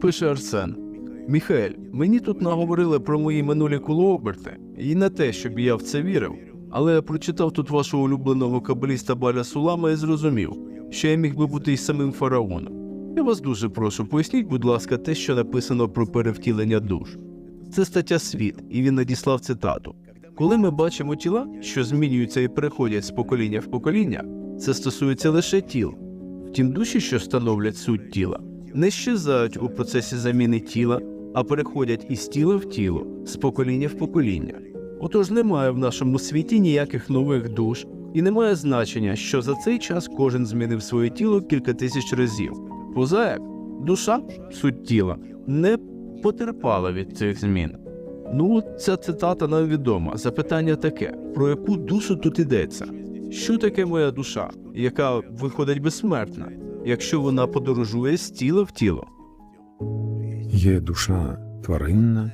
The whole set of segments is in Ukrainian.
Пише Арсен. Міхаель, мені тут наговорили про мої минулі кулооберти, і не те, щоб я в це вірив, але я прочитав тут вашого улюбленого кабаліста Баля Сулама і зрозумів, що я міг би бути й самим фараоном. Я вас дуже прошу, поясніть, будь ласка, те, що написано про перевтілення душ. Це стаття світ, і він надіслав цитату. Коли ми бачимо тіла, що змінюються і переходять з покоління в покоління, це стосується лише тіл. Втім, душі, що становлять суть тіла, не щезають у процесі заміни тіла, а переходять із тіла в тіло, з покоління в покоління. Отож немає в нашому світі ніяких нових душ, і немає значення, що за цей час кожен змінив своє тіло кілька тисяч разів. Поза як, душа, суть тіла, не потерпала від цих змін. Ну, ця цитата нам відома. Запитання таке: про яку душу тут йдеться? Що таке моя душа, яка виходить безсмертна, якщо вона подорожує з тіла в тіло? Є душа тваринна,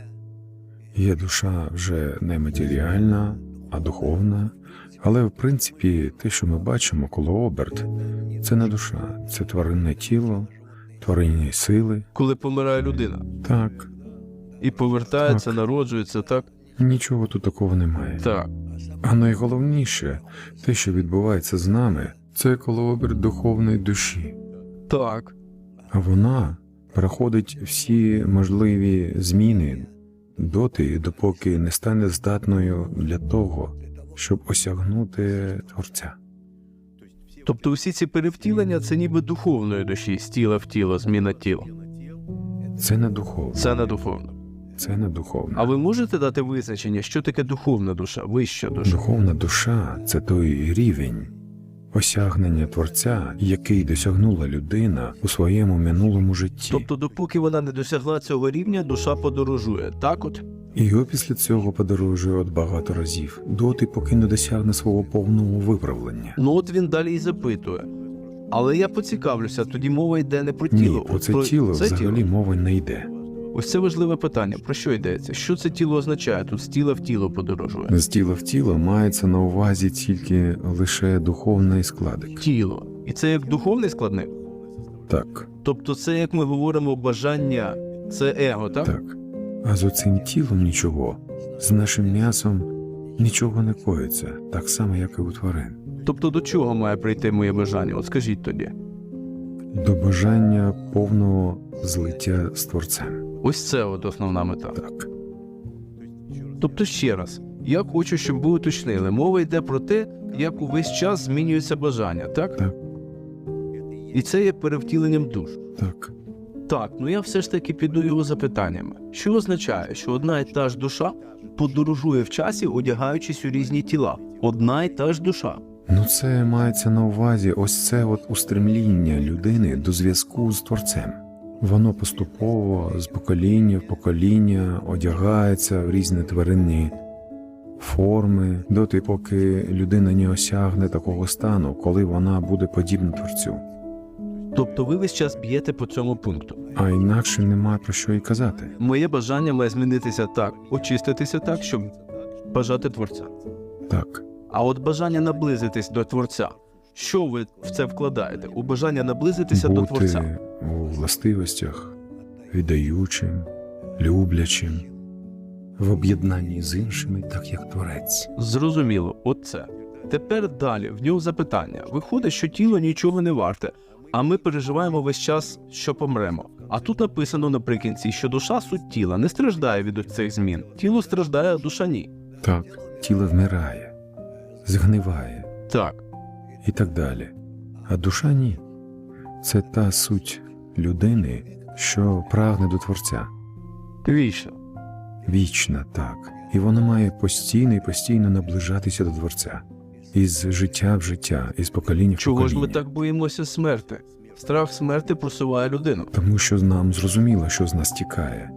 є душа вже не матеріальна, а духовна. Але в принципі, те, що ми бачимо коло оберт, це не душа, це тваринне тіло, тваринні сили. Коли помирає людина Так, і повертається, Так. народжується, так? нічого тут такого немає. Так. А найголовніше, те, що відбувається з нами, це колооберт духовної душі. Так. Вона проходить всі можливі зміни доти, допоки не стане здатною для того, щоб осягнути Творця. Тобто усі ці перевтілення це ніби духовної душі, з тіла в тіло, зміна тіл. Це не духовно, Це не духовно. це не духовно. А ви можете дати визначення, що таке духовна душа, вища душа? Духовна душа це той рівень осягнення Творця, який досягнула людина у своєму минулому житті. Тобто, допоки вона не досягла цього рівня, душа подорожує. Так от? І опісля цього подорожує от багато разів, доти, поки не досягне свого повного виправлення. Ну от він далі і запитує. Але я поцікавлюся, тоді мова йде не про тіло. Ні, про от це тіло взагалі тіло. мови не йде. Ось це важливе питання. Про що йдеться? Що це тіло означає? Тут з тіла в тіло подорожує. З тіла в тіло мається на увазі тільки лише духовний складик. Тіло. І це як духовний складник? Так, Тобто, це як ми говоримо, бажання, це его, так? так. А з оцим тілом нічого, з нашим м'ясом нічого не коїться, так само, як і у тварин. Тобто до чого має прийти моє бажання? От скажіть тоді. До бажання повного злиття з Творцем. Ось це от основна мета. Так, Тобто, ще раз, я хочу, щоб ви уточнили. Мова йде про те, як увесь час змінюється бажання, так? Так. І це є перевтіленням душ. так. Так, ну я все ж таки піду його запитаннями. Що означає, що одна і та ж душа подорожує в часі, одягаючись у різні тіла? Одна і та ж душа. Ну, це мається на увазі ось це от устремління людини до зв'язку з Творцем. Воно поступово з покоління в покоління одягається в різні тваринні форми, доти, поки людина не осягне такого стану, коли вона буде подібна Творцю. Тобто ви весь час б'єте по цьому пункту. А інакше нема про що й казати. Моє бажання має змінитися так, очиститися так, щоб бажати творця. Так, А от бажання наблизитись до творця. Що ви в це вкладаєте? У бажання наблизитися до творця. У властивостях віддаючим, люблячим, в об'єднанні з іншими, так як Творець. Зрозуміло, оце. Тепер далі в нього запитання. Виходить, що тіло нічого не варте, а ми переживаємо весь час, що помремо. А тут написано наприкінці, що душа суть тіла не страждає від цих змін. Тіло страждає, а душа ні. Так, тіло вмирає, згниває Так, і так далі. А душа ні. Це та суть людини, що прагне до Творця. вічно. Вічна так, і вона має постійно і постійно наближатися до Творця. Із життя в життя, із покоління в Чого покоління. ж ми так боїмося смерти? Страх смерти просуває людину. Тому що нам зрозуміло, що з нас тікає.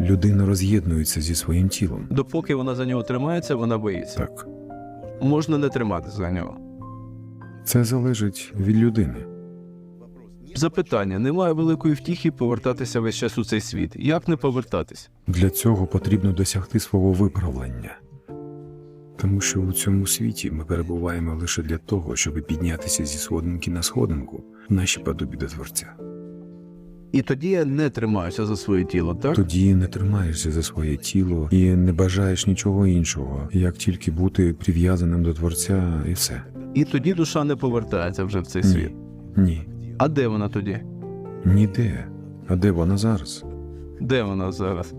Людина роз'єднується зі своїм тілом. Допоки вона за нього тримається, вона боїться. Так, Можна не триматися за нього. це залежить від людини. Запитання: немає великої втіхи повертатися весь час у цей світ. Як не повертатись? Для цього потрібно досягти свого виправлення. Тому що у цьому світі ми перебуваємо лише для того, щоб піднятися зі сходинки на сходинку в нашій подобі до Творця. І тоді я не тримаюся за своє тіло, так? Тоді не тримаєшся за своє тіло і не бажаєш нічого іншого, як тільки бути прив'язаним до творця, і все. І тоді душа не повертається вже в цей світ. Ні. А де вона тоді? Ніде. А де вона зараз? Де вона зараз?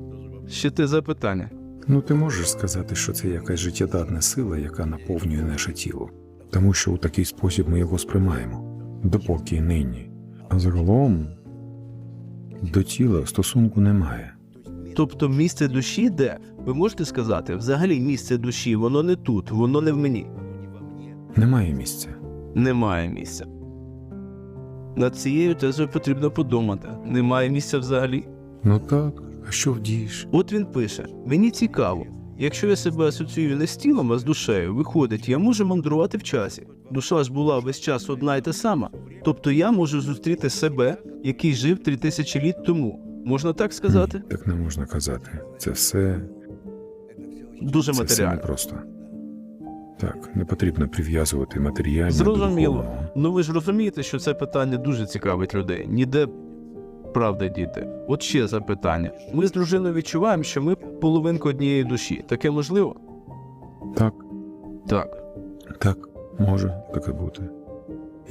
Ще те запитання. Ну, ти можеш сказати, що це якась життєдатна сила, яка наповнює наше тіло, тому що у такий спосіб ми його сприймаємо, допоки нині. А загалом до тіла стосунку немає. Тобто місце душі де? Ви можете сказати, взагалі місце душі, воно не тут, воно не в мені. Немає місця. Немає місця. Над цією тезою потрібно подумати. Немає місця взагалі. Ну так, а що вдієш? От він пише: мені цікаво. Якщо я себе асоціюю не з тілом, а з душею, виходить, я можу мандрувати в часі. Душа ж була весь час одна й та сама. Тобто я можу зустріти себе, який жив три тисячі літ тому. Можна так сказати? Ні, так не можна казати. Це все, Дуже це все матеріально. непросто. Так, не потрібно прив'язувати матеріальне Зрозуміло. Ну ви ж розумієте, що це питання дуже цікавить людей. Ніде правда, діти. От ще запитання. Ми з дружиною відчуваємо, що ми половинка однієї душі. Таке можливо? Так, Так. так, може таке бути.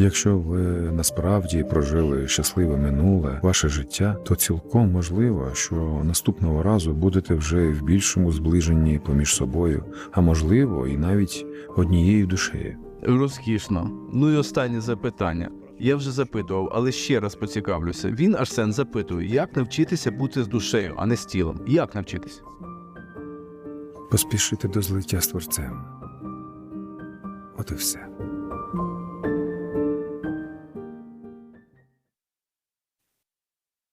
Якщо ви насправді прожили щасливе минуле ваше життя, то цілком можливо, що наступного разу будете вже в більшому зближенні поміж собою, а можливо, і навіть однією душею. Розкішно. Ну і останнє запитання. Я вже запитував, але ще раз поцікавлюся. Він Арсен запитує, як навчитися бути з душею, а не з тілом. Як навчитися? Поспішити до злиття з творцем. От і все.